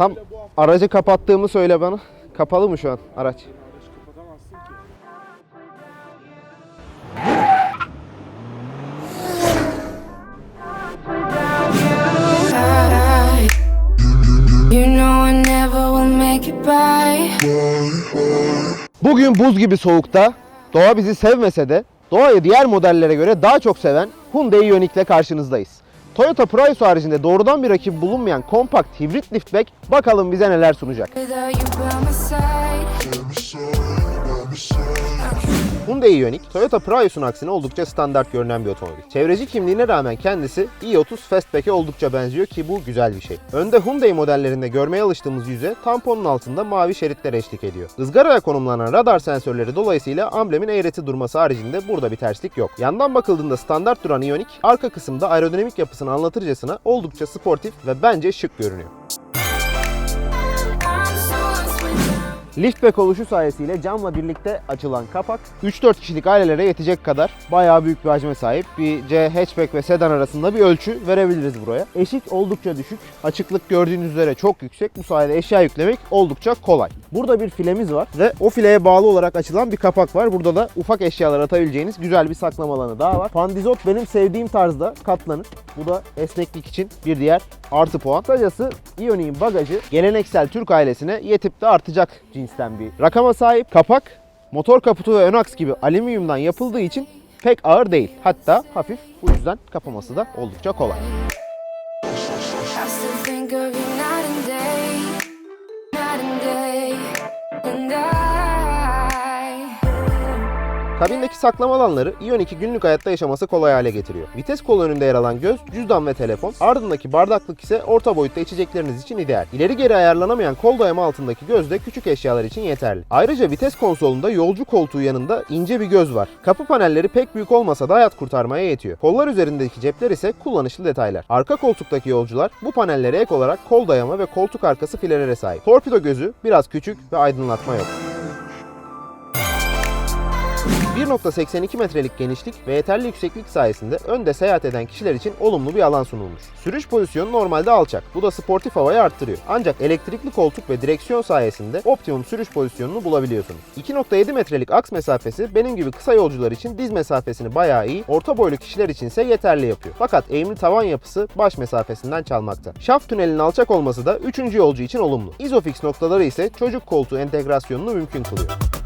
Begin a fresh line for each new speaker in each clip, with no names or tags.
Tam aracı kapattığımı söyle bana. Kapalı mı şu an araç? Bugün buz gibi soğukta doğa bizi sevmese de doğayı diğer modellere göre daha çok seven Hyundai Ioniq ile karşınızdayız. Toyota Prius haricinde doğrudan bir rakip bulunmayan kompakt hibrit liftback bakalım bize neler sunacak. Hyundai Ioniq, Toyota Prius'un aksine oldukça standart görünen bir otomobil. Çevreci kimliğine rağmen kendisi i30 Fastback'e oldukça benziyor ki bu güzel bir şey. Önde Hyundai modellerinde görmeye alıştığımız yüze tamponun altında mavi şeritler eşlik ediyor. Izgaraya konumlanan radar sensörleri dolayısıyla amblemin eğreti durması haricinde burada bir terslik yok. Yandan bakıldığında standart duran Ioniq, arka kısımda aerodinamik yapısını anlatırcasına oldukça sportif ve bence şık görünüyor. Liftback oluşu sayesinde camla birlikte açılan kapak 3-4 kişilik ailelere yetecek kadar bayağı büyük bir hacme sahip. Bir C hatchback ve sedan arasında bir ölçü verebiliriz buraya. Eşik oldukça düşük. Açıklık gördüğünüz üzere çok yüksek. Bu sayede eşya yüklemek oldukça kolay. Burada bir filemiz var ve o fileye bağlı olarak açılan bir kapak var. Burada da ufak eşyalar atabileceğiniz güzel bir saklama alanı daha var. Pandizot benim sevdiğim tarzda katlanır. Bu da esneklik için bir diğer artı puan. Kısacası Ioniq'in bagajı geleneksel Türk ailesine yetip de artacak cinsten bir rakama sahip. Kapak motor kaputu ve ön aks gibi alüminyumdan yapıldığı için pek ağır değil. Hatta hafif. Bu yüzden kapaması da oldukça kolay. Kabindeki saklama alanları Ioniq'i günlük hayatta yaşaması kolay hale getiriyor. Vites kolu önünde yer alan göz, cüzdan ve telefon, ardındaki bardaklık ise orta boyutta içecekleriniz için ideal. İleri geri ayarlanamayan kol dayama altındaki göz de küçük eşyalar için yeterli. Ayrıca vites konsolunda yolcu koltuğu yanında ince bir göz var. Kapı panelleri pek büyük olmasa da hayat kurtarmaya yetiyor. Kollar üzerindeki cepler ise kullanışlı detaylar. Arka koltuktaki yolcular bu panellere ek olarak kol dayama ve koltuk arkası filelere sahip. Torpido gözü biraz küçük ve aydınlatma yok. 1.82 metrelik genişlik ve yeterli yükseklik sayesinde önde seyahat eden kişiler için olumlu bir alan sunulmuş. Sürüş pozisyonu normalde alçak. Bu da sportif havayı arttırıyor. Ancak elektrikli koltuk ve direksiyon sayesinde optimum sürüş pozisyonunu bulabiliyorsunuz. 2.7 metrelik aks mesafesi benim gibi kısa yolcular için diz mesafesini bayağı iyi, orta boylu kişiler için ise yeterli yapıyor. Fakat eğimli tavan yapısı baş mesafesinden çalmakta. Şaft tünelinin alçak olması da 3. yolcu için olumlu. Isofix noktaları ise çocuk koltuğu entegrasyonunu mümkün kılıyor.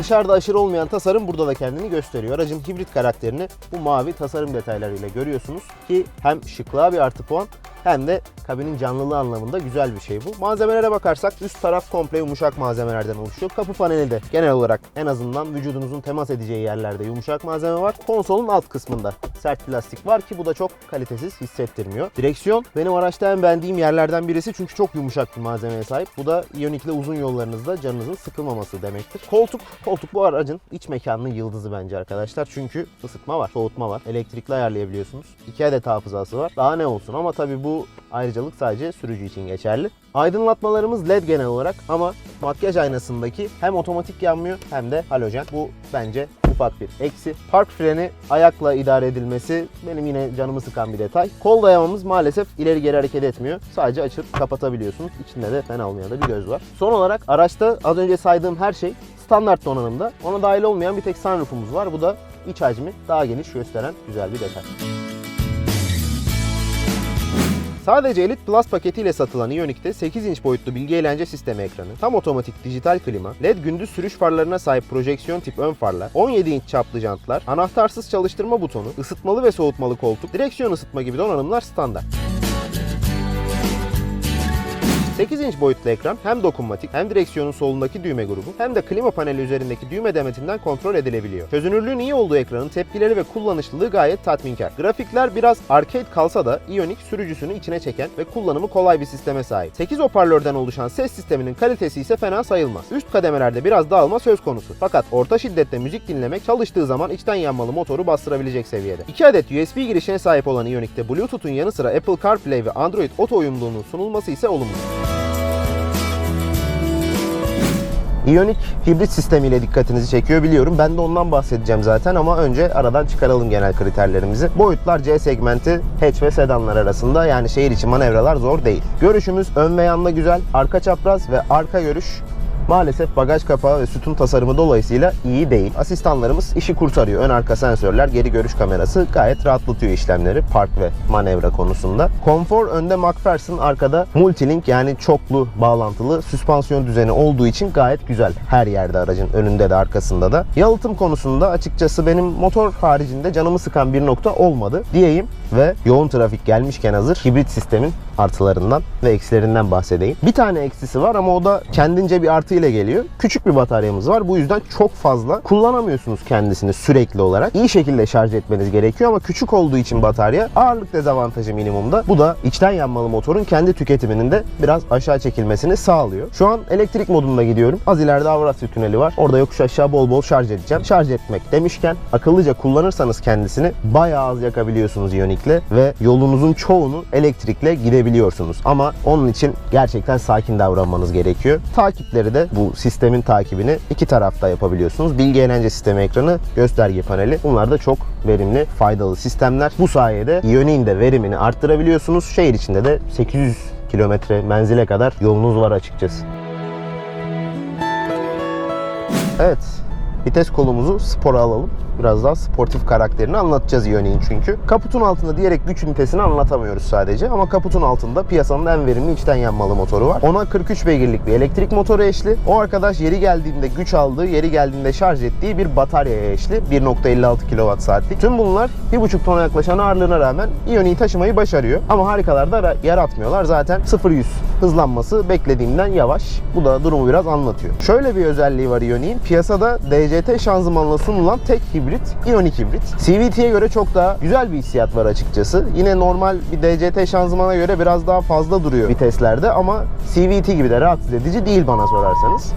Dışarıda aşırı olmayan tasarım burada da kendini gösteriyor. Aracın hibrit karakterini bu mavi tasarım detaylarıyla görüyorsunuz ki hem şıklığa bir artı puan hem de kabinin canlılığı anlamında güzel bir şey bu. Malzemelere bakarsak üst taraf komple yumuşak malzemelerden oluşuyor. Kapı paneli de genel olarak en azından vücudunuzun temas edeceği yerlerde yumuşak malzeme var. Konsolun alt kısmında sert plastik var ki bu da çok kalitesiz hissettirmiyor. Direksiyon benim araçta en beğendiğim yerlerden birisi çünkü çok yumuşak bir malzemeye sahip. Bu da Ioniq ile uzun yollarınızda canınızın sıkılmaması demektir. Koltuk, koltuk bu aracın iç mekanının yıldızı bence arkadaşlar. Çünkü ısıtma var, soğutma var. Elektrikli ayarlayabiliyorsunuz. 2 adet hafızası var. Daha ne olsun ama tabii bu ayrıcalık sadece sürücü için geçerli. Aydınlatmalarımız LED genel olarak ama makyaj aynasındaki hem otomatik yanmıyor hem de halojen. Bu bence ufak bir eksi. Park freni ayakla idare edilmesi benim yine canımı sıkan bir detay. Kol dayamamız maalesef ileri geri hareket etmiyor. Sadece açıp kapatabiliyorsunuz. İçinde de fena olmayan da bir göz var. Son olarak araçta az önce saydığım her şey standart donanımda. Ona dahil olmayan bir tek sunroofumuz var. Bu da iç hacmi daha geniş gösteren güzel bir detay. Sadece Elite Plus paketiyle satılan Ioniq'te 8 inç boyutlu bilgi eğlence sistemi ekranı, tam otomatik dijital klima, LED gündüz sürüş farlarına sahip projeksiyon tip ön farlar, 17 inç çaplı jantlar, anahtarsız çalıştırma butonu, ısıtmalı ve soğutmalı koltuk, direksiyon ısıtma gibi donanımlar standart. 8 inç boyutlu ekran hem dokunmatik hem direksiyonun solundaki düğme grubu hem de klima paneli üzerindeki düğme demetinden kontrol edilebiliyor. Çözünürlüğün iyi olduğu ekranın tepkileri ve kullanışlılığı gayet tatminkar. Grafikler biraz arcade kalsa da Ioniq sürücüsünü içine çeken ve kullanımı kolay bir sisteme sahip. 8 hoparlörden oluşan ses sisteminin kalitesi ise fena sayılmaz. Üst kademelerde biraz dağılma söz konusu. Fakat orta şiddette müzik dinlemek çalıştığı zaman içten yanmalı motoru bastırabilecek seviyede. 2 adet USB girişine sahip olan Ioniq'te Bluetooth'un yanı sıra Apple CarPlay ve Android Auto uyumluluğunun sunulması ise olumlu. Ioniq hibrit sistemiyle dikkatinizi çekiyor biliyorum. Ben de ondan bahsedeceğim zaten ama önce aradan çıkaralım genel kriterlerimizi. Boyutlar C segmenti hatch ve sedanlar arasında yani şehir içi manevralar zor değil. Görüşümüz ön ve yanda güzel, arka çapraz ve arka görüş Maalesef bagaj kapağı ve sütun tasarımı dolayısıyla iyi değil. Asistanlarımız işi kurtarıyor. Ön arka sensörler, geri görüş kamerası gayet rahatlatıyor işlemleri park ve manevra konusunda. Konfor önde McPherson, arkada Multilink yani çoklu bağlantılı süspansiyon düzeni olduğu için gayet güzel. Her yerde aracın önünde de arkasında da. Yalıtım konusunda açıkçası benim motor haricinde canımı sıkan bir nokta olmadı diyeyim ve yoğun trafik gelmişken hazır hibrit sistemin artılarından ve eksilerinden bahsedeyim. Bir tane eksisi var ama o da kendince bir artı ile geliyor. Küçük bir bataryamız var. Bu yüzden çok fazla kullanamıyorsunuz kendisini sürekli olarak. İyi şekilde şarj etmeniz gerekiyor ama küçük olduğu için batarya ağırlık dezavantajı minimumda. Bu da içten yanmalı motorun kendi tüketiminin de biraz aşağı çekilmesini sağlıyor. Şu an elektrik modunda gidiyorum. Az ileride Avrasya tüneli var. Orada yokuş aşağı bol bol şarj edeceğim. Şarj etmek demişken akıllıca kullanırsanız kendisini bayağı az yakabiliyorsunuz Ioniq'le ve yolunuzun çoğunu elektrikle gidebiliyorsunuz. Ama onun için gerçekten sakin davranmanız gerekiyor. Takipleri de bu sistemin takibini iki tarafta yapabiliyorsunuz. Bilgi eğlence sistemi ekranı, gösterge paneli. Bunlar da çok verimli, faydalı sistemler. Bu sayede Ioniq'in de verimini arttırabiliyorsunuz. Şehir içinde de 800 kilometre menzile kadar yolunuz var açıkçası. Evet. Vites kolumuzu spora alalım. Biraz daha sportif karakterini anlatacağız Ioniq'in çünkü. Kaputun altında diyerek güç ünitesini anlatamıyoruz sadece ama kaputun altında piyasanın en verimli içten yanmalı motoru var. Ona 43 beygirlik bir elektrik motoru eşli. O arkadaş yeri geldiğinde güç aldığı, yeri geldiğinde şarj ettiği bir bataryaya eşli. 1.56 kWh saatlik. Tüm bunlar 1.5 tona yaklaşan ağırlığına rağmen Ioniq'i taşımayı başarıyor. Ama harikalarda da yaratmıyorlar. Zaten 0-100 hızlanması beklediğimden yavaş. Bu da durumu biraz anlatıyor. Şöyle bir özelliği var Ioniq'in. Piyasada DCT şanzımanla sunulan tek hibrit Ioniq hibrit. CVT'ye göre çok daha güzel bir hissiyat var açıkçası. Yine normal bir DCT şanzımana göre biraz daha fazla duruyor viteslerde ama CVT gibi de rahatsız edici değil bana sorarsanız.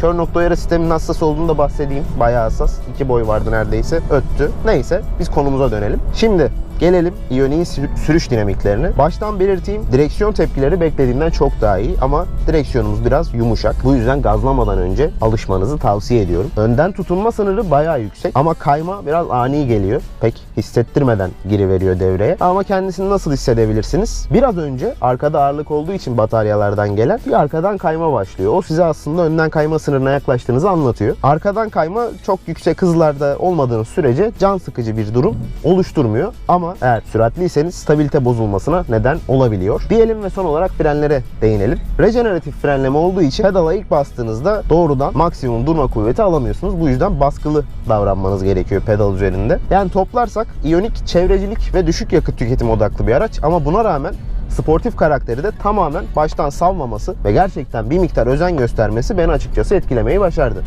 Kör nokta uyarı sisteminin hassas olduğunu da bahsedeyim. Bayağı hassas. İki boy vardı neredeyse. Öttü. Neyse biz konumuza dönelim. Şimdi gelelim Ioniq'in sür- sürüş dinamiklerine. Baştan belirteyim. Direksiyon tepkileri beklediğimden çok daha iyi ama direksiyonumuz biraz yumuşak. Bu yüzden gazlamadan önce alışmanızı tavsiye ediyorum. Önden tutunma sınırı bayağı yüksek ama kayma biraz ani geliyor. Pek hissettirmeden giriveriyor devreye. Ama kendisini nasıl hissedebilirsiniz? Biraz önce arkada ağırlık olduğu için bataryalardan gelen bir arkadan kayma başlıyor. O size aslında önden kayma sınırına yaklaştığınızı anlatıyor. Arkadan kayma çok yüksek hızlarda olmadığınız sürece can sıkıcı bir durum oluşturmuyor. Ama eğer süratliyseniz stabilite bozulmasına neden olabiliyor. Diyelim ve son olarak frenlere değinelim. Rejeneratif frenleme olduğu için pedala ilk bastığınızda doğrudan maksimum durma kuvveti alamıyorsunuz. Bu yüzden baskılı davranmanız gerekiyor pedal üzerinde. Yani toplarsak Ioniq çevrecilik ve düşük yakıt tüketim odaklı bir araç ama buna rağmen sportif karakteri de tamamen baştan savmaması ve gerçekten bir miktar özen göstermesi beni açıkçası etkilemeyi başardı.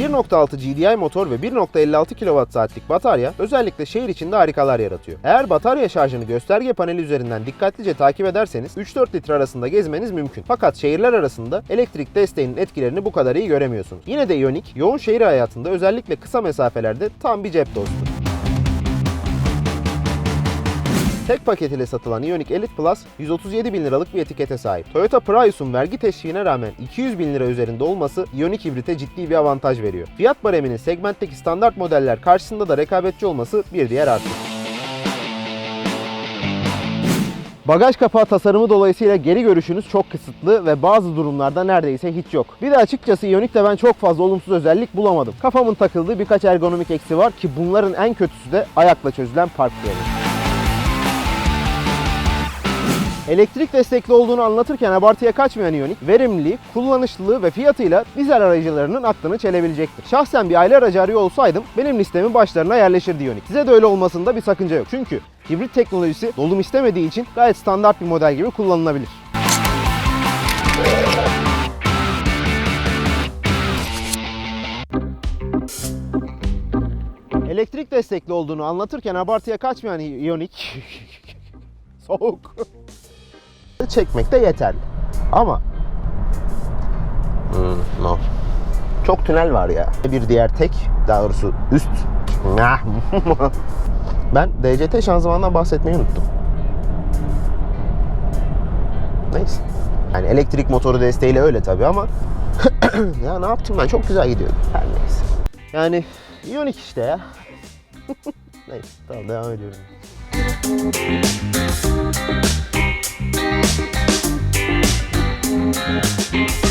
1.6 GDI motor ve 1.56 kWh'lik batarya özellikle şehir içinde harikalar yaratıyor. Eğer batarya şarjını gösterge paneli üzerinden dikkatlice takip ederseniz 3-4 litre arasında gezmeniz mümkün. Fakat şehirler arasında elektrik desteğinin etkilerini bu kadar iyi göremiyorsunuz. Yine de Ioniq yoğun şehir hayatında özellikle kısa mesafelerde tam bir cep dostu. Tek paket ile satılan Ioniq Elite Plus 137 bin liralık bir etikete sahip. Toyota Prius'un vergi teşviğine rağmen 200 bin lira üzerinde olması Ioniq hibrite ciddi bir avantaj veriyor. Fiyat bareminin segmentteki standart modeller karşısında da rekabetçi olması bir diğer artı. Bagaj kapağı tasarımı dolayısıyla geri görüşünüz çok kısıtlı ve bazı durumlarda neredeyse hiç yok. Bir de açıkçası Ioniq'te ben çok fazla olumsuz özellik bulamadım. Kafamın takıldığı birkaç ergonomik eksi var ki bunların en kötüsü de ayakla çözülen park freni. Elektrik destekli olduğunu anlatırken abartıya kaçmayan Ioniq, verimliliği, kullanışlılığı ve fiyatıyla dizel aracılarının aklını çelebilecektir. Şahsen bir aile aracı arıyor olsaydım benim listemin başlarına yerleşirdi Ioniq. Size de öyle olmasında bir sakınca yok. Çünkü hibrit teknolojisi dolum istemediği için gayet standart bir model gibi kullanılabilir. Elektrik destekli olduğunu anlatırken abartıya kaçmayan Ioniq soğuk çekmek de yeterli. Ama Hmm, no. Çok tünel var ya. Bir diğer tek, daha doğrusu üst. ben DCT şanzımandan bahsetmeyi unuttum. Neyse. Yani elektrik motoru desteğiyle öyle tabii ama ya ne yaptım ben çok güzel gidiyor. Her neyse. Yani Ioniq işte ya. neyse tamam devam ediyorum. Thank